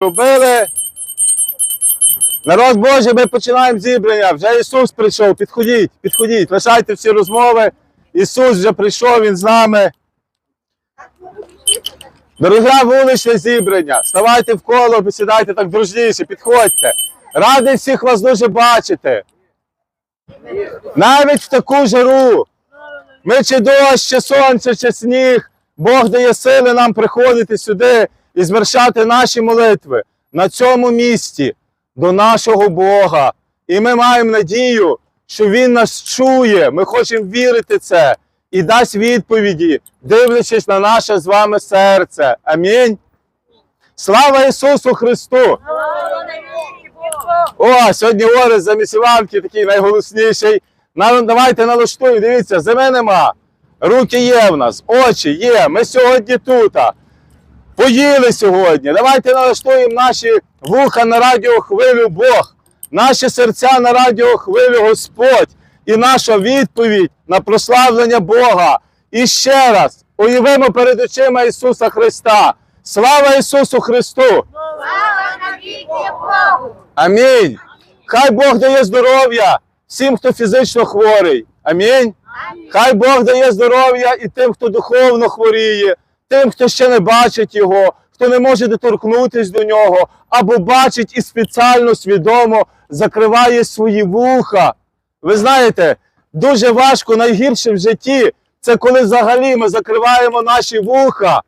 робили. Народ Божий, ми починаємо зібрання. Вже Ісус прийшов. Підходіть, підходіть, лишайте всі розмови. Ісус вже прийшов, Він з нами. Дороге вуличне зібрання. Ставайте в коло, посідайте так дружніше, підходьте. Радий всіх вас дуже бачити. Навіть в таку жару. Ми чи дощ, чи сонце, чи сніг. Бог дає сили нам приходити сюди і звершати наші молитви на цьому місці до нашого Бога. І ми маємо надію, що Він нас чує. Ми хочемо вірити це і дасть відповіді, дивлячись на наше з вами серце. Амінь. Слава Ісусу Христу! О, сьогодні Орес замість Іванки такий найголосніший. На- Давайте налаштуємо, дивіться, зими нема. Руки є в нас, очі є. Ми сьогодні тут. Поїли сьогодні. Давайте налаштуємо наші вуха на радіохвилю Бог, наші серця на радіохвилю Господь і наша відповідь на прославлення Бога. І ще раз уявимо перед очима Ісуса Христа. Слава Ісусу Христу! Слава навіки Богу! Амінь. Хай Бог дає здоров'я всім, хто фізично хворий. Амінь. Амінь. Хай Бог дає здоров'я і тим, хто духовно хворіє, тим, хто ще не бачить його, хто не може доторкнутися до нього, або бачить і спеціально свідомо закриває свої вуха. Ви знаєте, дуже важко, найгірше в житті це коли взагалі ми закриваємо наші вуха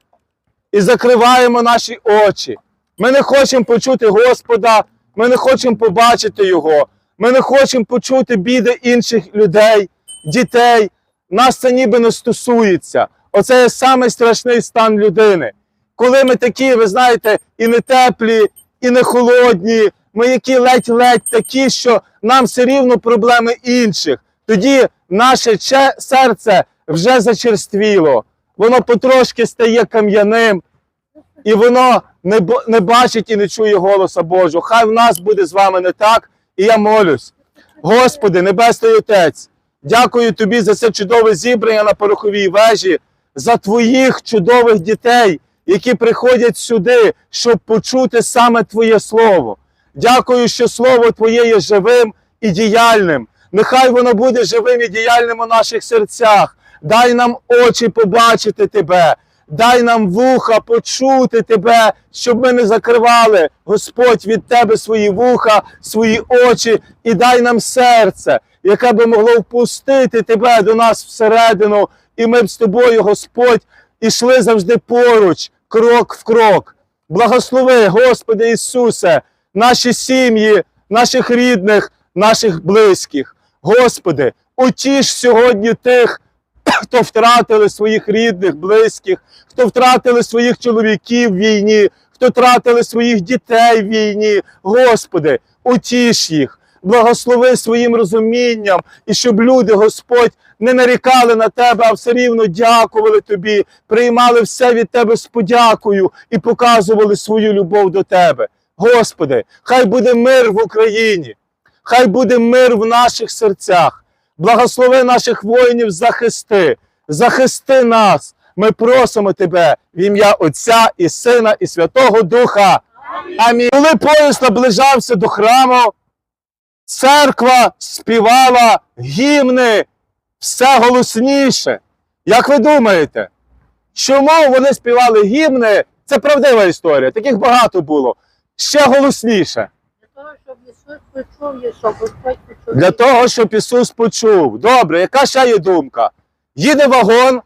і закриваємо наші очі. Ми не хочемо почути Господа, ми не хочемо побачити Його, ми не хочемо почути біди інших людей, дітей. Нас це ніби не стосується. Оце є самий страшний стан людини. Коли ми такі, ви знаєте, і не теплі, і не холодні, ми які ледь-ледь такі, що нам все рівно проблеми інших. Тоді наше серце вже зачерствіло, воно потрошки стає кам'яним, і воно не, не бачить і не чує голоса Божого. Хай в нас буде з вами не так, і я молюсь. Господи, Небесний Отець, дякую тобі за це чудове зібрання на пороховій вежі, за твоїх чудових дітей, які приходять сюди, щоб почути саме Твоє Слово. Дякую, що Слово Твоє є живим і діяльним. Нехай воно буде живим і діяльним у наших серцях. Дай нам очі побачити Тебе. Дай нам вуха почути тебе, щоб ми не закривали, Господь, від тебе свої вуха, свої очі, і дай нам серце, яке би могло впустити тебе до нас всередину, і ми б з тобою, Господь, ішли завжди поруч, крок в крок. Благослови, Господи Ісусе, наші сім'ї, наших рідних, наших близьких. Господи, утіш сьогодні тих, хто втратили своїх рідних, близьких, хто втратили своїх чоловіків в війні, хто втратили своїх дітей в війні. Господи, утіш їх, благослови своїм розумінням, і щоб люди, Господь, не нарікали на тебе, а все рівно дякували тобі, приймали все від тебе з подякою і показували свою любов до тебе. Господи, хай буде мир в Україні, хай буде мир в наших серцях. Благослови наших воїнів, захисти, захисти нас. Ми просимо тебе в ім'я Отця і Сина і Святого Духа. Амінь. Коли поїзд наближався до храму, церква співала гімни все голосніше. Як ви думаєте, чому вони співали гімни? Це правдива історія, таких багато було. Ще голосніше. Для того, щоб Ісус почув. Добре, яка ще є думка? Їде вагон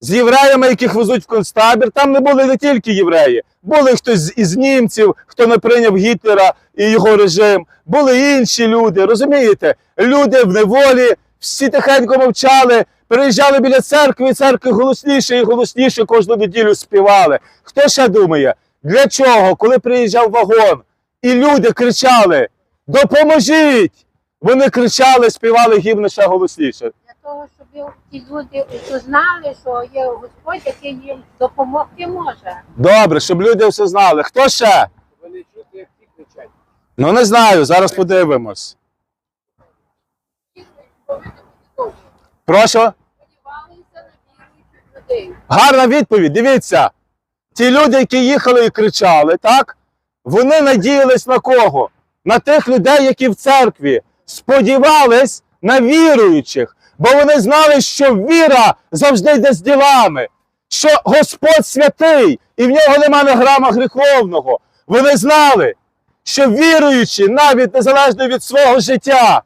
з євреями, яких везуть в концтабір. Там не були не тільки євреї, були хтось із німців, хто не прийняв Гітлера і його режим. Були інші люди. Розумієте? Люди в неволі, всі тихенько мовчали, переїжджали біля церкви, і церкви голосніше і голосніше кожну неділю співали. Хто ще думає? Для чого, коли приїжджав вагон, і люди кричали: Допоможіть! Вони кричали, співали гімни ще голосніше. Для того, щоб ті люди знали, що є Господь, який їм допомогти може. Добре, щоб люди все знали. Хто ще? Вони чути, як ті кричать. Ну не знаю, зараз подивимось. Віруючих людей. Гарна відповідь. Дивіться. Ті люди, які їхали і кричали, так? Вони надіялись на кого? На тих людей, які в церкві сподівались на віруючих, бо вони знали, що віра завжди йде з ділами, що Господь святий, і в нього немає грама гріховного. Вони знали, що віруючі, навіть незалежно від свого життя,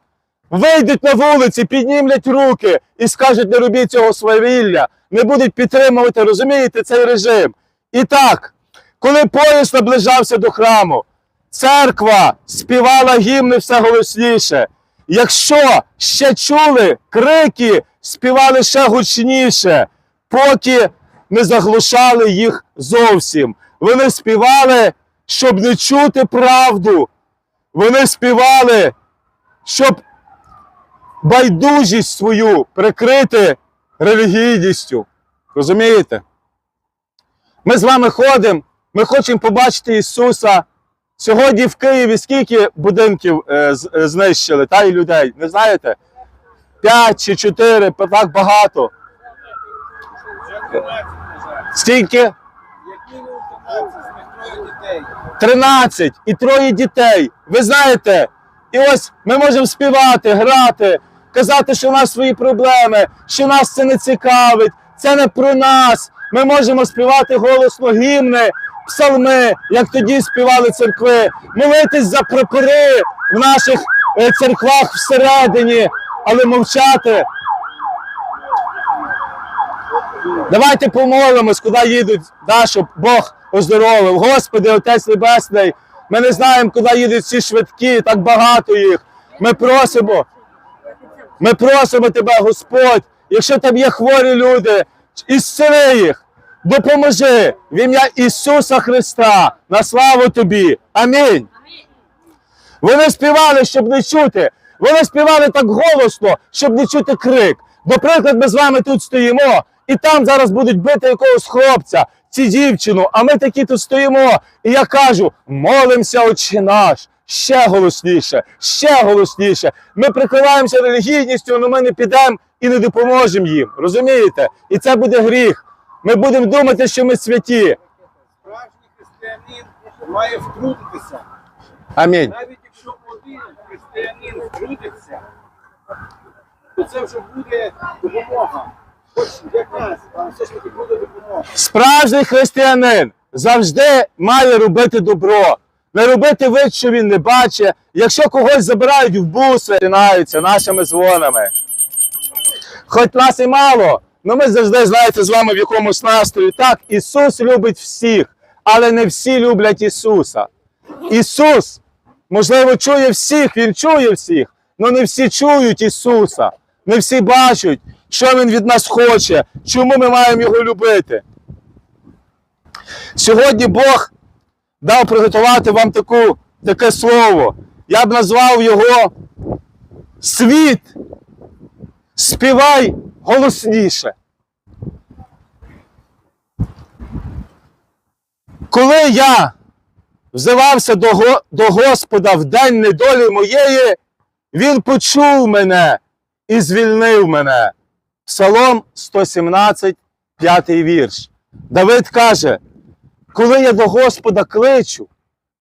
вийдуть на вулиці, піднімлять руки і скажуть, не робіть цього свавілля, не будуть підтримувати, розумієте, цей режим. І так, коли поїзд наближався до храму, церква співала гімни все голосніше. Якщо ще чули крики, співали ще гучніше, поки не заглушали їх зовсім. Вони співали, щоб не чути правду. Вони співали, щоб байдужість свою прикрити релігійністю. Розумієте? Ми з вами ходимо, ми хочемо побачити Ісуса. Сьогодні в Києві скільки будинків е, е, знищили, та й людей, не знаєте? П'ять чи чотири, так багато. Вже 13, на жаль. Стільки? Як мінімум 13, з них троє дітей. 13 і троє дітей. Ви знаєте, і ось ми можемо співати, грати, казати, що в нас свої проблеми, що нас це не цікавить, це не про нас. Ми можемо співати голосно гімни, псалми, як тоді співали церкви, молитись за прапори в наших е, церквах всередині, але мовчати. Давайте помолимось, куди їдуть, да, щоб Бог оздоровив. Господи, Отець Небесний, ми не знаємо, куди їдуть ці швидкі, так багато їх. Ми просимо, ми просимо Тебе, Господь, якщо там є хворі люди, ісцели їх, допоможи в ім'я Ісуса Христа на славу Тобі. Амінь. Вони співали, щоб не чути. Вони співали так голосно, щоб не чути крик. До приклад, ми з вами тут стоїмо, і там зараз будуть бити якогось хлопця, ці дівчину, а ми такі тут стоїмо. І я кажу: молимося, Отче наш. Ще голосніше, ще голосніше. Ми прикриваємося релігійністю, але ми не підемо і не допоможемо їм. Розумієте? І це буде гріх. Ми будемо думати, що ми святі. Справжній християнин має втрутитися. Амінь. Навіть якщо один християнин втрутиться, то це вже буде допомога. Хоч якась, але все ж таки буде допомога. Справжній християнин завжди має робити добро, не робити вид, що він не бачить. Якщо когось забирають в буси, починаються нашими дзвонами. Хоч нас і мало, але ми завжди знаєте з вами в якомусь настрої. Так, Ісус любить всіх, але не всі люблять Ісуса. Ісус, можливо, чує всіх, Він чує всіх, але не всі чують Ісуса, не всі бачать, що Він від нас хоче, чому ми маємо Його любити. Сьогодні Бог дав приготувати вам таку, таке слово. Я б назвав його світ. Співай голосніше. Коли я взивався до, до Господа в день недолі моєї, Він почув мене і звільнив мене. Псалом 117, 5 вірш. Давид каже: коли я до Господа кличу,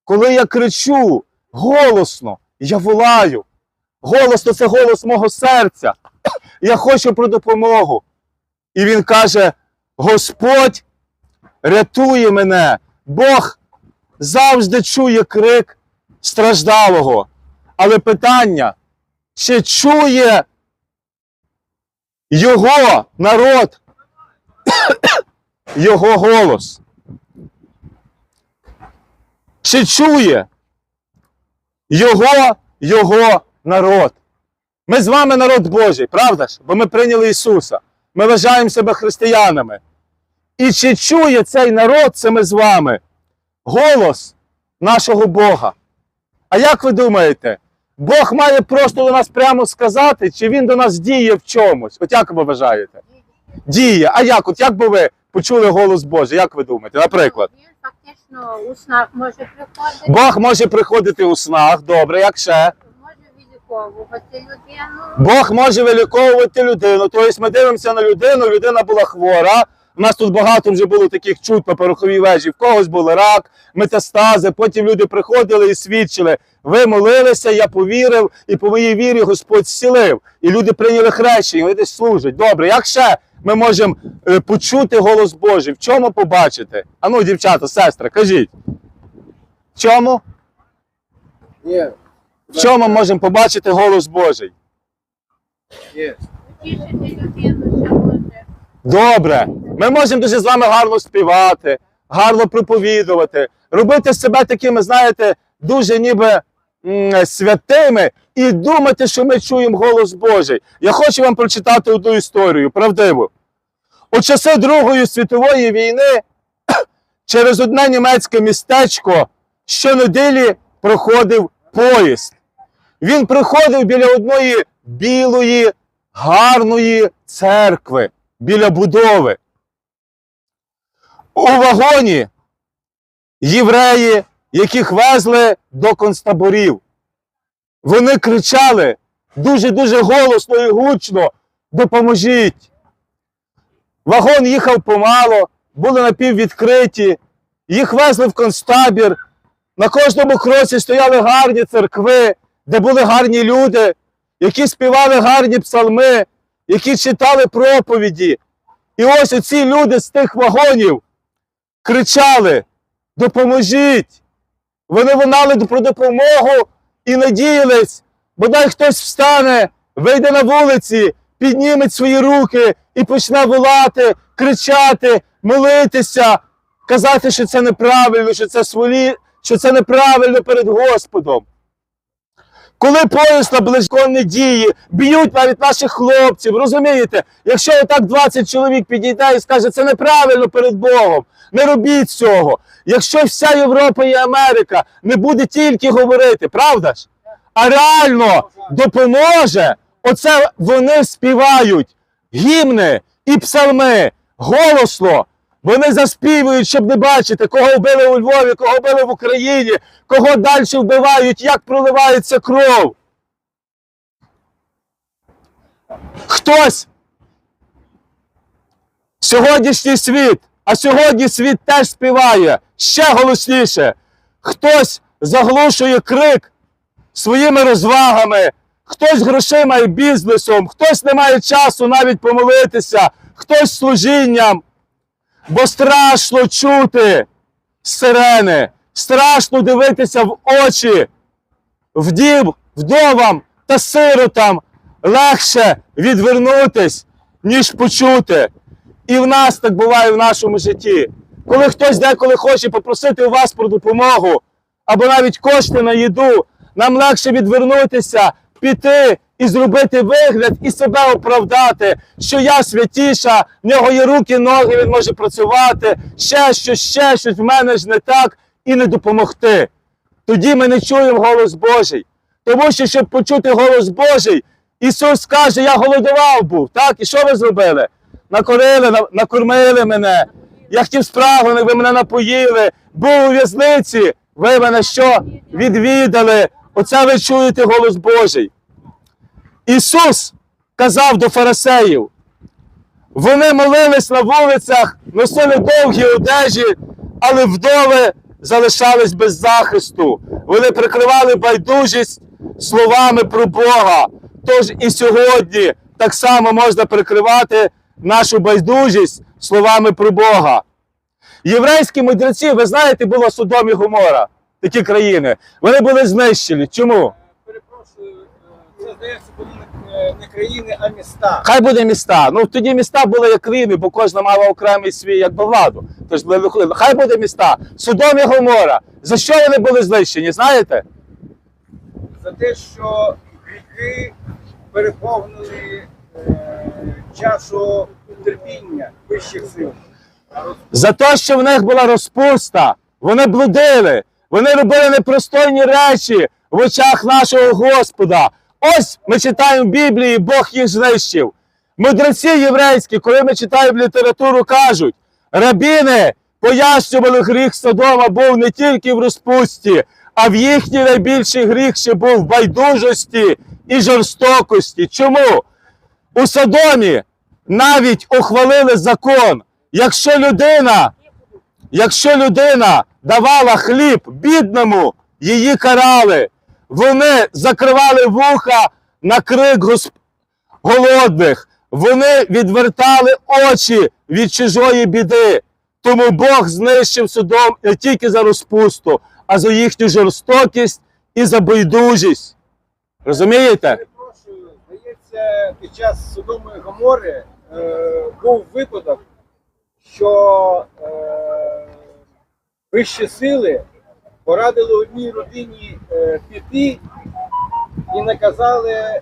коли я кричу голосно, я волаю. Голосно це голос мого серця. Я хочу про допомогу. І він каже: Господь рятує мене. Бог завжди чує крик страждалого. Але питання, чи чує його народ, його голос? Чи чує його, його народ? Ми з вами народ Божий, правда ж? Бо ми прийняли Ісуса. Ми вважаємо себе християнами. І чи чує цей народ, це ми з вами, голос нашого Бога? А як ви думаєте, Бог має просто до нас прямо сказати, чи Він до нас діє в чомусь? От як ви вважаєте? Діє. А як? От як би ви почули голос Божий? Як ви думаєте? Наприклад, фактично у снах може приходити, Бог може приходити у снах, добре, як ще? може відліковувати людину. Бог може виліковувати людину. Тобто ми дивимося на людину, людина була хвора, У нас тут багато вже було таких чут на пороховій вежі. В когось був рак, метастази. Потім люди приходили і свідчили. Ви молилися, я повірив, і по моїй вірі Господь зцілив. І люди прийняли хрещення, вони десь служать. Добре, як ще ми можемо е, почути голос Божий? В чому побачити? Ану, дівчата, сестри, кажіть. В чому? Ні. В чому можемо побачити голос Божий? Може. Добре, ми можемо дуже з вами гарно співати, гарно проповідувати, робити себе такими, знаєте, дуже ніби м, святими і думати, що ми чуємо голос Божий. Я хочу вам прочитати одну історію, правдиву. У часи Другої світової війни через одне німецьке містечко щонеділі проходив поїзд. Він приходив біля одної білої, гарної церкви біля будови. У вагоні євреї, яких везли до концтаборів. Вони кричали дуже-дуже голосно і гучно допоможіть. Вагон їхав помало, були напіввідкриті, їх везли в концтабір. На кожному кроці стояли гарні церкви, де були гарні люди, які співали гарні псалми, які читали проповіді. І ось оці люди з тих вагонів кричали: Допоможіть! Вони винали про допомогу і надіялись, бодай хтось встане, вийде на вулиці, підніме свої руки і почне волати, кричати, молитися, казати, що це неправильно, що це сволі, що це неправильно перед Господом. Коли поїзд наближко не діє, б'ють навіть наших хлопців, розумієте? Якщо отак 20 чоловік підійде і скаже, це неправильно перед Богом, не робіть цього. Якщо вся Європа і Америка не буде тільки говорити, правда ж? А реально допоможе, оце вони співають гімни і псалми голосно. Вони заспівують, щоб не бачити, кого вбили у Львові, кого вбили в Україні, кого далі вбивають, як проливається кров. Хтось сьогоднішній світ, а сьогодні світ теж співає ще голосніше. Хтось заглушує крик своїми розвагами, хтось грошима і бізнесом, хтось не має часу навіть помолитися, хтось служінням. Бо страшно чути сирени, страшно дивитися в очі вдів, вдовам та сиротам легше відвернутись, ніж почути. І в нас так буває в нашому житті. Коли хтось деколи хоче попросити у вас про допомогу або навіть кошти на їду, нам легше відвернутися, піти і зробити вигляд і себе оправдати, що я святіша, в нього є руки, ноги, він може працювати, ще щось, ще щось, в мене ж не так, і не допомогти. Тоді ми не чуємо голос Божий. Тому що, щоб почути голос Божий, Ісус каже, я голодував був. Так? І що ви зробили? Накорили, накормили мене. Я хотів спрагнених, ви мене напоїли. Був у в'язниці, ви мене що? Відвідали. Оце ви чуєте голос Божий. Ісус казав до фарисеїв, вони молились на вулицях, носили довгі одежі, але вдови залишались без захисту. Вони прикривали байдужість словами про Бога. Тож і сьогодні так само можна прикривати нашу байдужість словами про Бога. Єврейські мудреці, ви знаєте, було Содом і Гомора, такі країни. Вони були знищені. Чому? Е, це здається, були не, не країни, а міста. Хай буде міста. Ну тоді міста були як країни, бо кожна мала окремий свій якби владу. Тож. Хай буде міста. Содом і Гомора. За що вони були знищені? Знаєте? За те, що гріхи переповнили е, чашу терпіння вищих сил. За те, що в них була розпуста. Вони блудили. Вони робили непростойні речі в очах нашого Господа. Ось ми читаємо в Біблії, Бог їх знищив. Мудреці єврейські, коли ми читаємо літературу, кажуть, рабіни пояснювали гріх Содома був не тільки в розпусті, а в їхній найбільший гріх ще був в байдужості і жорстокості. Чому? У Содомі навіть ухвалили закон, Якщо людина, якщо людина давала хліб бідному, її карали. Вони закривали вуха на крик госп... голодних. Вони відвертали очі від чужої біди. Тому Бог знищив Содом не тільки за розпусту, а за їхню жорстокість і за байдужість. Розумієте? Здається, під час Содому і Гомори е, був випадок, що е, вищі сили порадили одній родині е, піти і наказали е,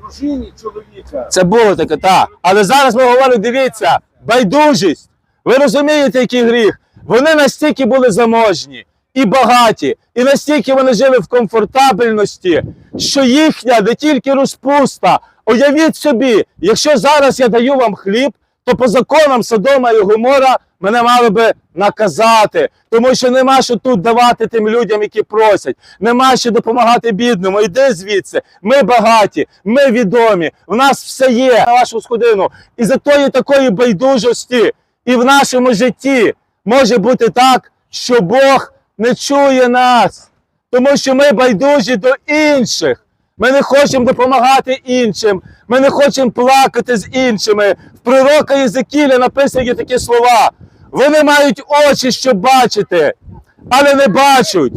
дружині чоловіка. Це було таке, так. Але зараз ми говоримо, дивіться, байдужість. Ви розумієте, який гріх? Вони настільки були заможні і багаті, і настільки вони жили в комфортабельності, що їхня не тільки розпуста. Уявіть собі, якщо зараз я даю вам хліб, то по законам Содома і Гомора мене мали би наказати, тому що нема що тут давати тим людям, які просять, нема що допомагати бідному. Іди звідси. Ми багаті, ми відомі, в нас все є на вашу сходину. І за тої такої байдужості і в нашому житті може бути так, що Бог не чує нас, тому що ми байдужі до інших. Ми не хочемо допомагати іншим. Ми не хочемо плакати з іншими. В пророка Єзекіля написані такі слова. Вони мають очі, щоб бачити, але не бачать.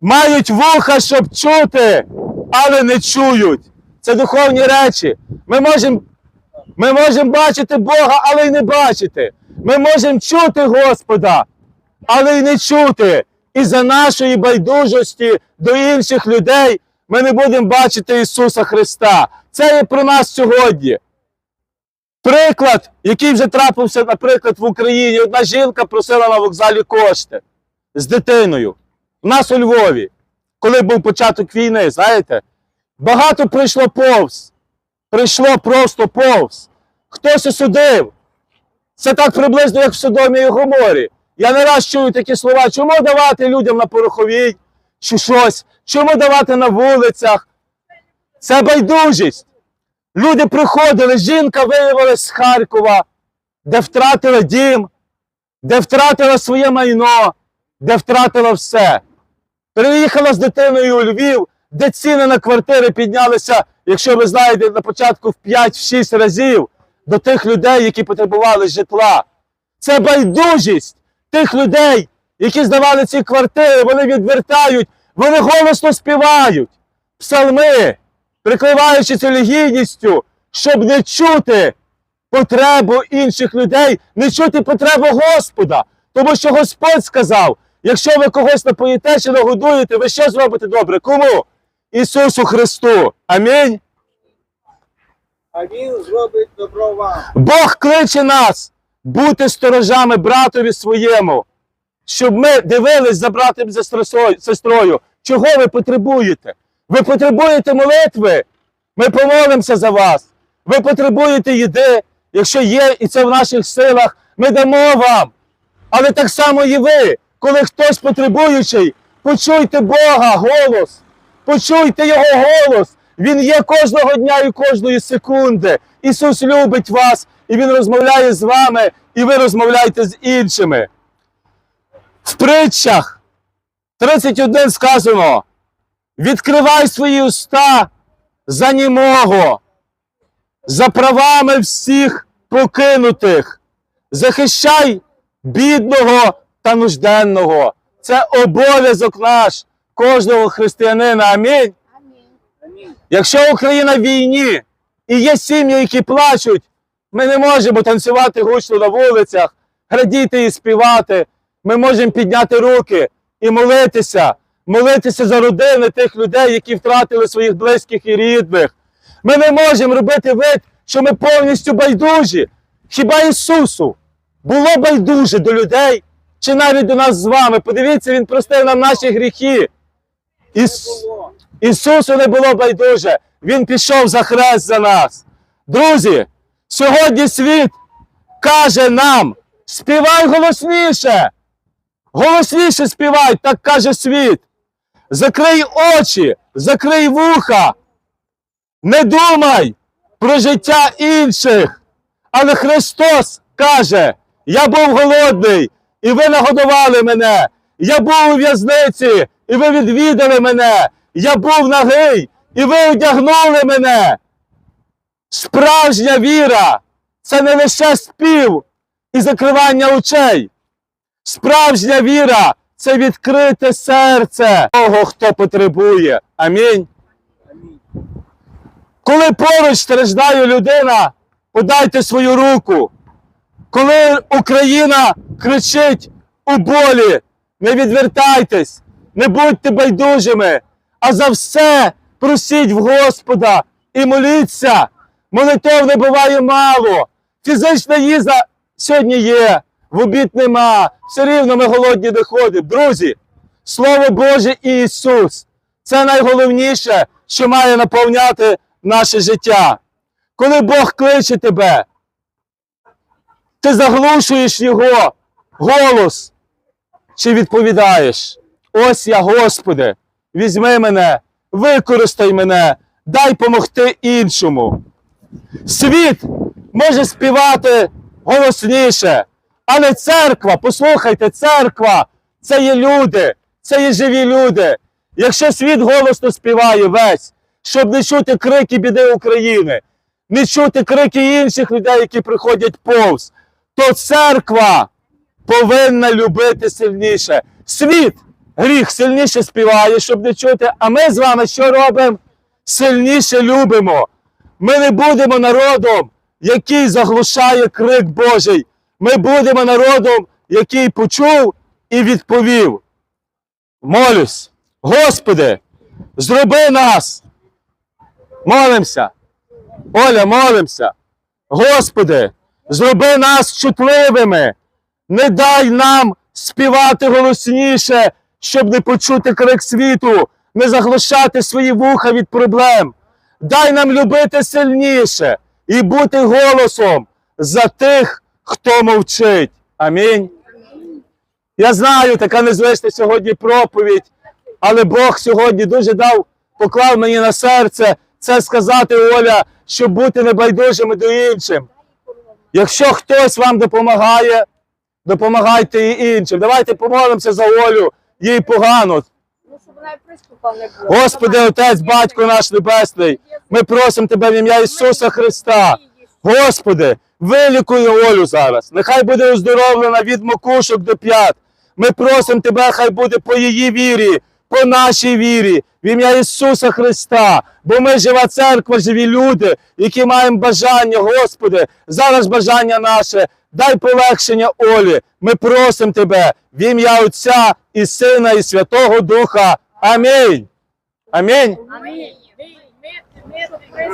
Мають вуха, щоб чути, але не чують. Це духовні речі. Ми можемо ми можемо бачити Бога, але й не бачити. Ми можемо чути Господа, але й не чути. І за нашої байдужості до інших людей ми не будемо бачити Ісуса Христа. Це є про нас сьогодні. Приклад, який вже трапився, наприклад, в Україні. Одна жінка просила на вокзалі кошти з дитиною. У нас у Львові, коли був початок війни, знаєте, багато прийшло повз. Прийшло просто повз. Хтось осудив. Це так приблизно, як в Содомі і Гоморі. Я не раз чую такі слова, чому давати людям на пороховій чи щось, чому давати на вулицях. Це байдужість. Люди приходили, жінка виявилась з Харкова, де втратила дім, де втратила своє майно, де втратила все. Переїхала з дитиною у Львів, де ціни на квартири піднялися, якщо ви знаєте, на початку в 5-6 разів до тих людей, які потребували житла. Це байдужість тих людей, які здавали ці квартири, вони відвертають, вони голосно співають псалми, прикриваючись релігійністю, щоб не чути потребу інших людей, не чути потребу Господа. Тому що Господь сказав: якщо ви когось напоїте чи нагодуєте, ви що зробите добре? Кому? Ісусу Христу. Амінь. А він зробить добро вам. Бог кличе нас бути сторожами братові своєму, щоб ми дивились за братом за сестрою-. Чого ви потребуєте? Ви потребуєте молитви? Ми помолимося за вас. Ви потребуєте їди, якщо є, і це в наших силах, ми дамо вам. Але так само і ви, коли хтось потребуючий, почуйте Бога голос, почуйте Його голос. Він є кожного дня і кожної секунди. Ісус любить вас, і Він розмовляє з вами, і ви розмовляєте з іншими. В притчах 31 сказано: відкривай свої уста за німого, за правами всіх покинутих, захищай бідного та нужденного. Це обов'язок наш, кожного християнина. Амінь. Якщо Україна в війні і є сім'ї, які плачуть, ми не можемо танцювати гучно на вулицях, градіти і співати. Ми можемо підняти руки і молитися, молитися за родини тих людей, які втратили своїх близьких і рідних. Ми не можемо робити вид, що ми повністю байдужі. Хіба Ісусу було байдуже до людей чи навіть до нас з вами? Подивіться, Він простив нам наші гріхи. Іс... Ісусу не було байдуже. Він пішов за хрест за нас. Друзі, сьогодні світ каже нам: співай голосніше. Голосніше співай, так каже світ. Закрий очі, закрий вуха. Не думай про життя інших. Але Христос каже: Я був голодний, і ви нагодували мене. Я був у в'язниці, і ви відвідали мене. Я був нагий, і ви одягнули мене. Справжня віра це не лише спів і закривання очей. Справжня віра це відкрите серце того, хто потребує. Амінь. Коли поруч страждає людина, подайте свою руку. Коли Україна кричить у болі, не відвертайтесь, не будьте байдужими, а за все просіть в Господа і моліться. Молитов не буває мало. Фізична їза сьогодні є, в обід нема. Все рівно ми голодні доходимо. Друзі, Слово Боже і Ісус це найголовніше, що має наповняти наше життя. Коли Бог кличе тебе, ти заглушуєш Його голос чи відповідаєш? Ось я, Господи, візьми мене, використай мене, дай помогти іншому. Світ може співати голосніше, але церква, послухайте, церква це є люди, це є живі люди. Якщо світ голосно співає весь, щоб не чути крики біди України, не чути крики інших людей, які приходять повз, то церква повинна любити сильніше. Світ гріх сильніше співає, щоб не чути. А ми з вами що робимо? Сильніше любимо. Ми не будемо народом, який заглушає крик Божий. Ми будемо народом, який почув і відповів. Молюсь, Господи, зроби нас. Молимося. Оля, молимося. Господи, зроби нас чутливими. Не дай нам співати голосніше, щоб не почути крик світу, не заглушати свої вуха від проблем. Дай нам любити сильніше і бути голосом за тих, хто мовчить. Амінь. Я знаю, така незвична сьогодні проповідь, але Бог сьогодні дуже дав, поклав мені на серце це сказати, Оля, щоб бути небайдужими до іншим. Якщо хтось вам допомагає, допомагайте і іншим. Давайте помолимося за Олю, їй погано. Господи, Отець, Батько наш Небесний, ми просимо Тебе в ім'я Ісуса Христа. Господи, вилікуй Олю зараз. Нехай буде оздоровлена від макушок до п'ят. Ми просимо Тебе, хай буде по її вірі, по нашій вірі, в ім'я Ісуса Христа. Бо ми жива церква, живі люди, які маємо бажання, Господи, зараз бажання наше. Дай полегшення Олі. Ми просимо Тебе в ім'я Отця і Сина, і Святого Духа. Амінь. Амінь. Амінь.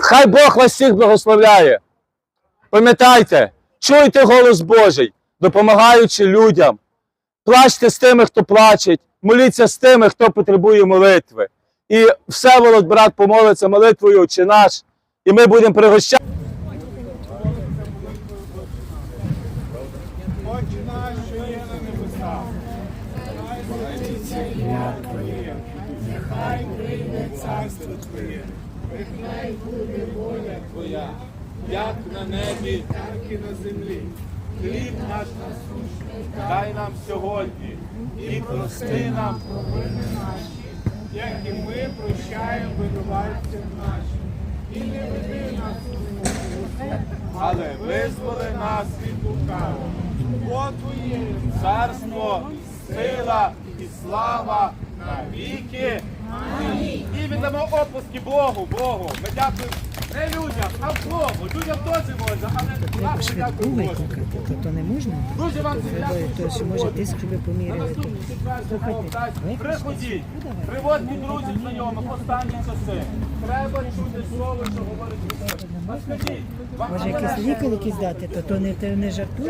Хай Бог вас всіх благословляє. Пам'ятайте, чуйте голос Божий, допомагаючи людям. Плачте з тими, хто плачеть, моліться з тими, хто потребує молитви. І Всеволод, брат, помолиться молитвою чи наш, і ми будемо пригощати. Як на небі, так і на землі. Хліб наш насущний, дай нам сьогодні і прости нам провини наші, як і ми прощаємо винуватцям нашим. І не веди нас у спокусу, але визволи нас від лукавого. Бо Твоє царство, сила і слава на віки. І віддамо опуски Богу, Богу. Ми дякуємо не людям, а Богу. Людям теж можна, але дякуємо Швидку викликати, то, то не можна. Дуже вам всім то, що може тиск, щоб поміряти. наступний четвер, Бог дасть. Приходіть, приводьте друзі знайомих, останні часи. Треба чути слово, що говорить Може якісь ліки якісь дати, то, то не, то не жартує.